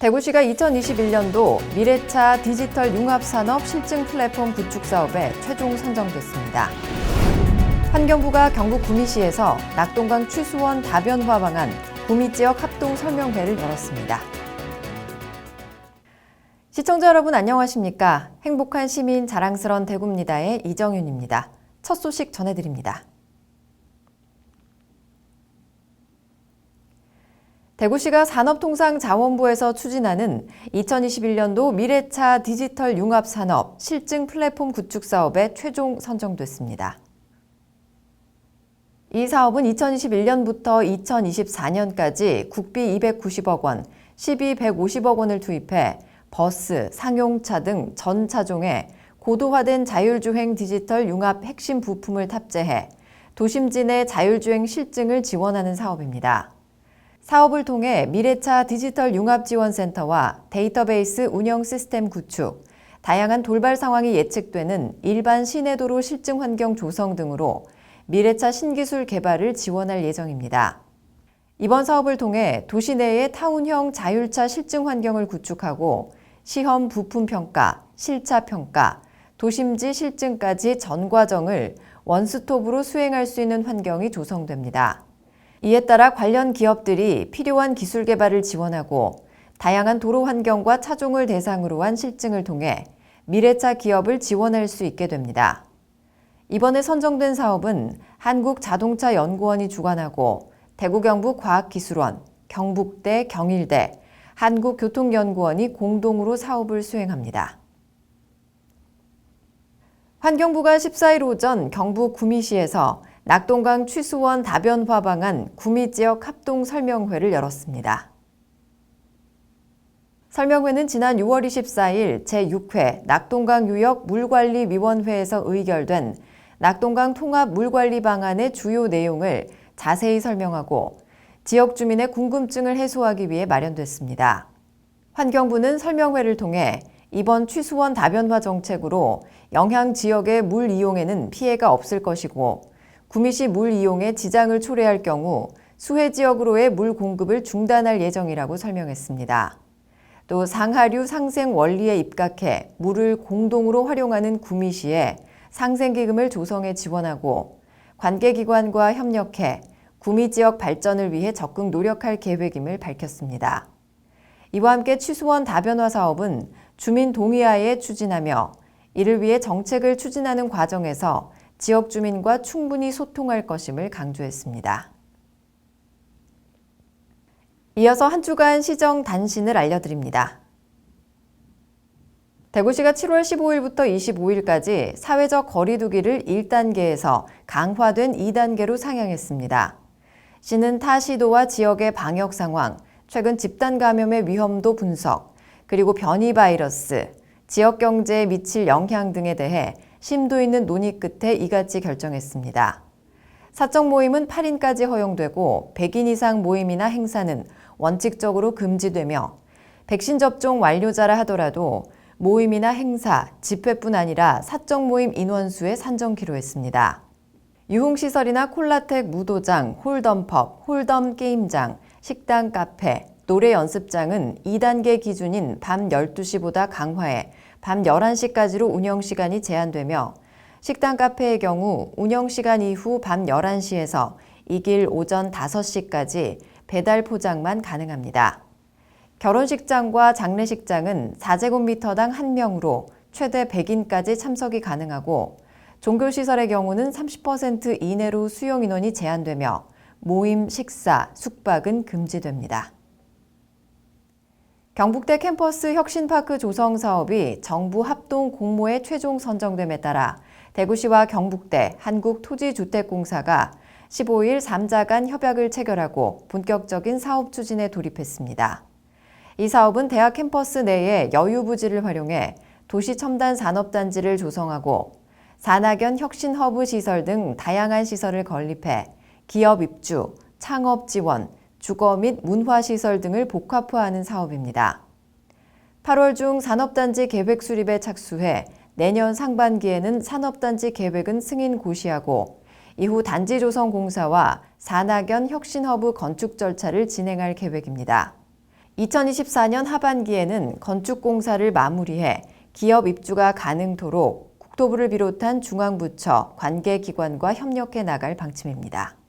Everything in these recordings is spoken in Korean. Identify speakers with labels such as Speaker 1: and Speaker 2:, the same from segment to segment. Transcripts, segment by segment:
Speaker 1: 대구시가 2021년도 미래차 디지털 융합산업 실증 플랫폼 구축 사업에 최종 선정됐습니다. 환경부가 경북 구미시에서 낙동강 취수원 다변화 방안 구미 지역 합동 설명회를 열었습니다. 시청자 여러분 안녕하십니까? 행복한 시민 자랑스런 대구입니다의 이정윤입니다. 첫 소식 전해드립니다. 대구시가 산업통상자원부에서 추진하는 2021년도 미래차 디지털 융합산업 실증 플랫폼 구축 사업에 최종 선정됐습니다. 이 사업은 2021년부터 2024년까지 국비 290억 원, 시비 150억 원을 투입해 버스, 상용차 등 전 차종에 고도화된 자율주행 디지털 융합 핵심 부품을 탑재해 도심지 내 자율주행 실증을 지원하는 사업입니다. 사업을 통해 미래차 디지털 융합지원센터와 데이터베이스 운영 시스템 구축, 다양한 돌발 상황이 예측되는 일반 시내도로 실증 환경 조성 등으로 미래차 신기술 개발을 지원할 예정입니다. 이번 사업을 통해 도시 내의 타운형 자율차 실증 환경을 구축하고 시험 부품 평가, 실차 평가, 도심지 실증까지 전 과정을 원스톱으로 수행할 수 있는 환경이 조성됩니다. 이에 따라 관련 기업들이 필요한 기술 개발을 지원하고 다양한 도로 환경과 차종을 대상으로 한 실증을 통해 미래차 기업을 지원할 수 있게 됩니다. 이번에 선정된 사업은 한국자동차연구원이 주관하고 대구경북 과학기술원, 경북대, 경일대, 한국교통연구원이 공동으로 사업을 수행합니다. 환경부가 14일 오전 경북 구미시에서 낙동강 취수원 다변화 방안 구미 지역 합동 설명회를 열었습니다. 설명회는 지난 6월 24일 제6회 낙동강 유역 물관리위원회에서 의결된 낙동강 통합 물관리 방안의 주요 내용을 자세히 설명하고 지역 주민의 궁금증을 해소하기 위해 마련됐습니다. 환경부는 설명회를 통해 이번 취수원 다변화 정책으로 영향 지역의 물 이용에는 피해가 없을 것이고 구미 시 물 이용에 지장을 초래할 경우 수해 지역으로의 물 공급을 중단할 예정이라고 설명했습니다. 또 상하류 상생 원리에 입각해 물을 공동으로 활용하는 구미시에 상생기금을 조성해 지원하고 관계기관과 협력해 구미 지역 발전을 위해 적극 노력할 계획임을 밝혔습니다. 이와 함께 취수원 다변화 사업은 주민 동의하에 추진하며 이를 위해 정책을 추진하는 과정에서 지역 주민과 충분히 소통할 것임을 강조했습니다. 이어서 한 주간 시정 단신을 알려드립니다. 대구시가 7월 15일부터 25일까지 사회적 거리두기를 1단계에서 강화된 2단계로 상향했습니다. 시는 타 시도와 지역의 방역 상황, 최근 집단 감염의 위험도 분석, 그리고 변이 바이러스, 지역 경제에 미칠 영향 등에 대해 심도 있는 논의 끝에 이같이 결정했습니다. 사적 모임은 8인까지 허용되고 100인 이상 모임이나 행사는 원칙적으로 금지되며 백신 접종 완료자라 하더라도 모임이나 행사, 집회뿐 아니라 사적 모임 인원수에 산정키로 했습니다. 유흥시설이나 콜라텍 무도장, 홀덤펍, 홀덤 게임장, 식당 카페, 노래 연습장은 2단계 기준인 밤 12시보다 강화해 밤 11시까지로 운영시간이 제한되며 식당 카페의 경우 운영시간 이후 밤 11시에서 이 길 오전 5시까지 배달 포장만 가능합니다. 결혼식장과 장례식장은 4제곱미터당 1명으로 최대 100인까지 참석이 가능하고 종교시설의 경우는 30% 이내로 수용 인원이 제한되며 모임, 식사, 숙박은 금지됩니다. 경북대 캠퍼스 혁신파크 조성 사업이 정부 합동 공모에 최종 선정됨에 따라 대구시와 경북대 한국토지주택공사가 15일 3자 간 협약을 체결하고 본격적인 사업 추진에 돌입했습니다. 이 사업은 대학 캠퍼스 내에 여유 부지를 활용해 도시 첨단 산업단지를 조성하고 산학연 혁신 허브 시설 등 다양한 시설을 건립해 기업 입주, 창업 지원, 주거 및 문화시설 등을 복합화하는 사업입니다. 8월 중 산업단지 계획 수립에 착수해 내년 상반기에는 산업단지 계획은 승인 고시하고 이후 단지 조성 공사와 산학연 혁신허브 건축 절차를 진행할 계획입니다. 2024년 하반기에는 건축 공사를 마무리해 기업 입주가 가능토록 국토부를 비롯한 중앙부처, 관계기관과 협력해 나갈 방침입니다.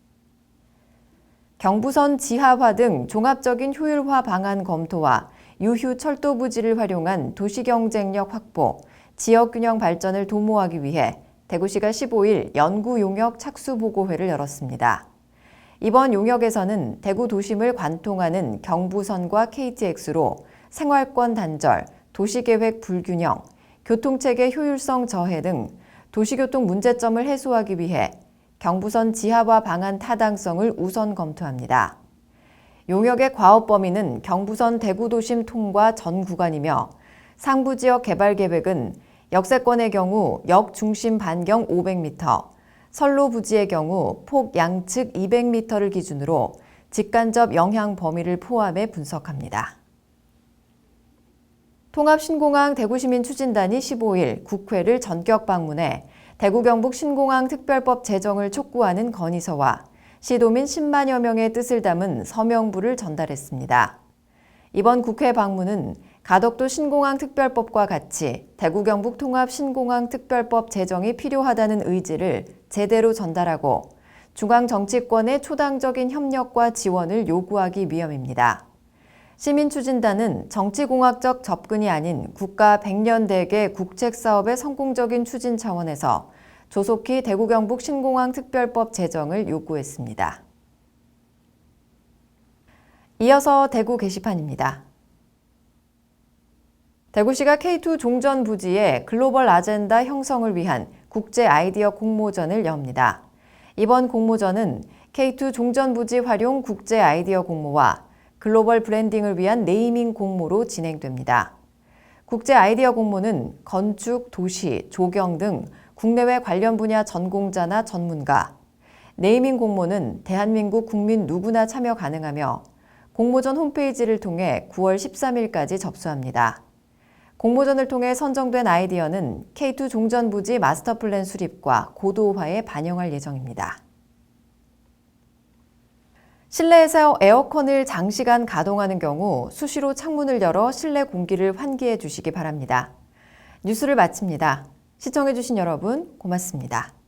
Speaker 1: 경부선 지하화 등 종합적인 효율화 방안 검토와 유휴 철도 부지를 활용한 도시 경쟁력 확보, 지역 균형 발전을 도모하기 위해 대구시가 15일 연구 용역 착수 보고회를 열었습니다. 이번 용역에서는 대구 도심을 관통하는 경부선과 KTX로 생활권 단절, 도시계획 불균형, 교통체계 효율성 저해 등 도시교통 문제점을 해소하기 위해 경부선 지하화 방안 타당성을 우선 검토합니다. 용역의 과업 범위는 경부선 대구도심 통과 전 구간이며 상부 지역 개발 계획은 역세권의 경우 역 중심 반경 500m, 선로 부지의 경우 폭 양측 200m를 기준으로 직간접 영향 범위를 포함해 분석합니다. 통합신공항 대구시민 추진단이 15일 국회를 전격 방문해 대구 경북 신공항 특별법 제정을 촉구하는 건의서와 시도민 10만여 명의 뜻을 담은 서명부를 전달했습니다. 이번 국회 방문은 가덕도 신공항 특별법과 같이 대구 경북 통합 신공항 특별법 제정이 필요하다는 의지를 제대로 전달하고 중앙 정치권의 초당적인 협력과 지원을 요구하기 위함입니다. 시민추진단은 정치공학적 접근이 아닌 국가 100년 대계 국책 사업의 성공적인 추진 차원에서 조속히 대구 경북 신공항 특별법 제정을 요구했습니다. 이어서 대구 게시판입니다. 대구시가 K2 종전 부지에 글로벌 아젠다 형성을 위한 국제 아이디어 공모전을 엽니다. 이번 공모전은 K2 종전 부지 활용 국제 아이디어 공모와 글로벌 브랜딩을 위한 네이밍 공모로 진행됩니다. 국제 아이디어 공모는 건축, 도시, 조경 등 국내외 관련 분야 전공자나 전문가, 네이밍 공모는 대한민국 국민 누구나 참여 가능하며 공모전 홈페이지를 통해 9월 13일까지 접수합니다. 공모전을 통해 선정된 아이디어는 K2 종전부지 마스터 플랜 수립과 고도화에 반영할 예정입니다. 실내에서 에어컨을 장시간 가동하는 경우 수시로 창문을 열어 실내 공기를 환기해 주시기 바랍니다. 뉴스를 마칩니다. 시청해주신 여러분 고맙습니다.